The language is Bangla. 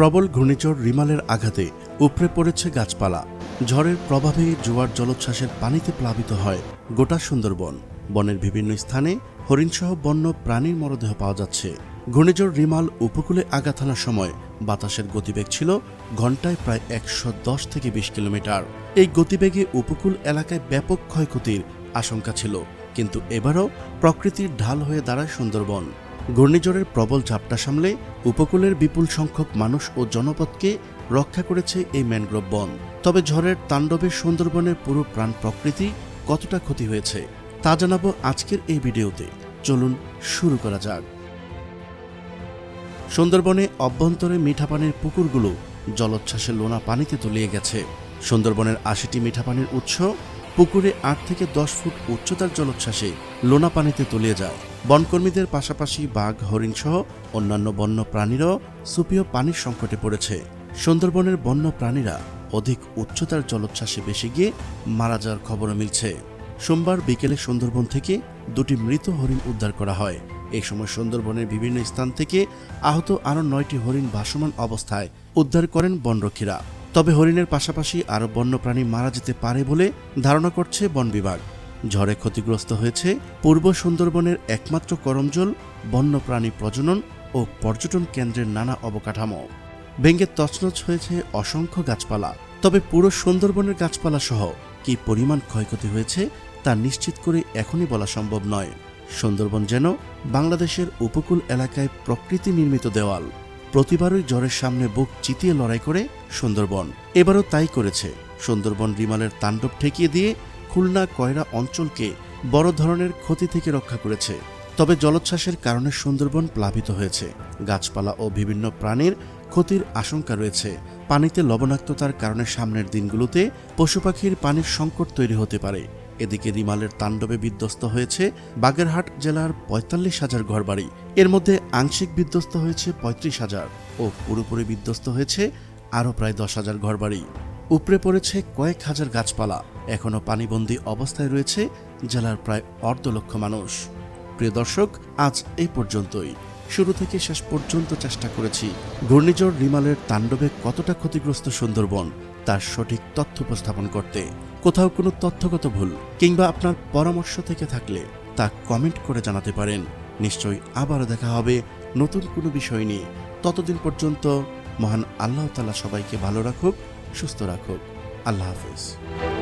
প্রবল ঘূর্ণিঝড় রিমালের আঘাতে উপড়ে পড়েছে গাছপালা। ঝড়ের প্রভাবে জোয়ার জলোচ্ছ্বাসের পানিতে প্লাবিত হয় গোটা সুন্দরবন। বনের বিভিন্ন স্থানে হরিণসহ বন্য প্রাণীর মরদেহ পাওয়া যাচ্ছে। ঘূর্ণিঝড় রিমাল উপকূলে আঘাত হানার সময় বাতাসের গতিবেগ ছিল ঘন্টায় প্রায় একশো দশ থেকে বিশ কিলোমিটার। এই গতিবেগে উপকূল এলাকায় ব্যাপক ক্ষয়ক্ষতির আশঙ্কা ছিল। কিন্তু এবারও প্রকৃতির ঢাল হয়ে দাঁড়ায় সুন্দরবন। ঘূর্ণিঝড়ের প্রবল ঝাপটা সামলে উপকূলের বিপুল সংখ্যক মানুষ ও জনপদকে রক্ষা করেছে এই ম্যানগ্রোভ বন। তবে ঝড়ের তাণ্ডবে সুন্দরবনের পুরো প্রাণ প্রকৃতি কতটা ক্ষতি হয়েছে, তা জানাব আজকের এই ভিডিওতে। চলুন শুরু করা যাক। সুন্দরবনে অভ্যন্তরে মিঠা পানির পুকুরগুলো জলোচ্ছ্বাসে লোনা পানিতে তলিয়ে গেছে। সুন্দরবনের আশিটি মিঠা পানির উৎস পুকুরে আট থেকে দশ ফুট উচ্চতার জলোচ্ছ্বাসে লোনা পানিতে তলিয়ে যায়। বনকর্মীদের পাশাপাশি বাঘ, হরিণ সহ অন্যান্য বন্য প্রাণীরাও সুপীয় পানির সংকটে পড়েছে। সুন্দরবনের বন্য প্রাণীরা অধিক উচ্চতার জলোচ্ছ্বাসে বেশি গিয়ে মারা যাওয়ার খবরও মিলছে। সোমবার বিকেলে সুন্দরবন থেকে দুটি মৃত হরিণ উদ্ধার করা হয়। এই সময় সুন্দরবনের বিভিন্ন স্থান থেকে আহত আরও নয়টি হরিণ ভাসমান অবস্থায় উদ্ধার করেন বনরক্ষীরা। তবে হরিণের পাশাপাশি আরও বন্যপ্রাণী মারা যেতে পারে বলে ধারণা করছে বন বিভাগ। ঝড়ে ক্ষতিগ্রস্ত হয়েছে পূর্ব সুন্দরবনের একমাত্র করমজল, বন্যপ্রাণী প্রজনন ও পর্যটন কেন্দ্রের নানা অবকাঠামো। ভেঙ্গে তছনছ হয়েছে অসংখ্য গাছপালা। তবে পুরো সুন্দরবনের গাছপালা সহ কি পরিমাণ ক্ষয়ক্ষতি হয়েছে তা নিশ্চিত করে এখনই বলা সম্ভব নয়। সুন্দরবন যেন বাংলাদেশের উপকূল এলাকায় প্রকৃতি নির্মিত দেওয়াল। প্রতিবারই জ্বরের সামনে বুক চিতিয়ে লড়াই করে সুন্দরবন। এবারও তাই করেছে। সুন্দরবন রিমালের তাণ্ডব ঠেকিয়ে দিয়ে খুলনা কয়রা অঞ্চলকে বড় ধরনের ক্ষতি থেকে রক্ষা করেছে। তবে জলোচ্ছ্বাসের কারণে সুন্দরবন প্লাবিত হয়েছে। গাছপালা ও বিভিন্ন প্রাণীর ক্ষতির আশঙ্কা রয়েছে। পানিতে লবণাক্ততার কারণে সামনের দিনগুলোতে পশু পাখির পানির সংকট তৈরি হতে পারে। এদিকে রিমালের তাণ্ডবে বিধ্বস্ত হয়েছে বাগেরহাট জেলার পঁয়তাল্লিশ হাজার ঘরবাড়ি। এর মধ্যে আংশিক বিধ্বস্ত হয়েছে পঁয়ত্রিশ হাজার ও পুরোপুরি বিধ্বস্ত হয়েছে আরও প্রায় দশ হাজার ঘরবাড়ি। উপড়ে পড়েছে কয়েক হাজার গাছপালা। এখনও পানিবন্দী অবস্থায় রয়েছে জেলার প্রায় অর্ধ লক্ষ মানুষ। প্রিয় দর্শক, আজ এই পর্যন্তই। শুরু থেকে শেষ পর্যন্ত চেষ্টা করেছি। ঘূর্ণিঝড় রিমালের তাণ্ডবে কতটা ক্ষতিগ্রস্ত সুন্দরবন? তার সঠিক তথ্য উপস্থাপন করতে। কোথাও কোনো তথ্যগত ভুল কিংবা আপনার পরামর্শ থেকে থাকলে তা কমেন্ট করে জানাতে পারেন। নিশ্চয়ই আবারও দেখা হবে নতুন কোনো বিষয় নিয়ে। ততদিন পর্যন্ত মহান আল্লাহতালা সবাইকে ভালো রাখুক, সুস্থ রাখুক। আল্লাহ হাফিজ।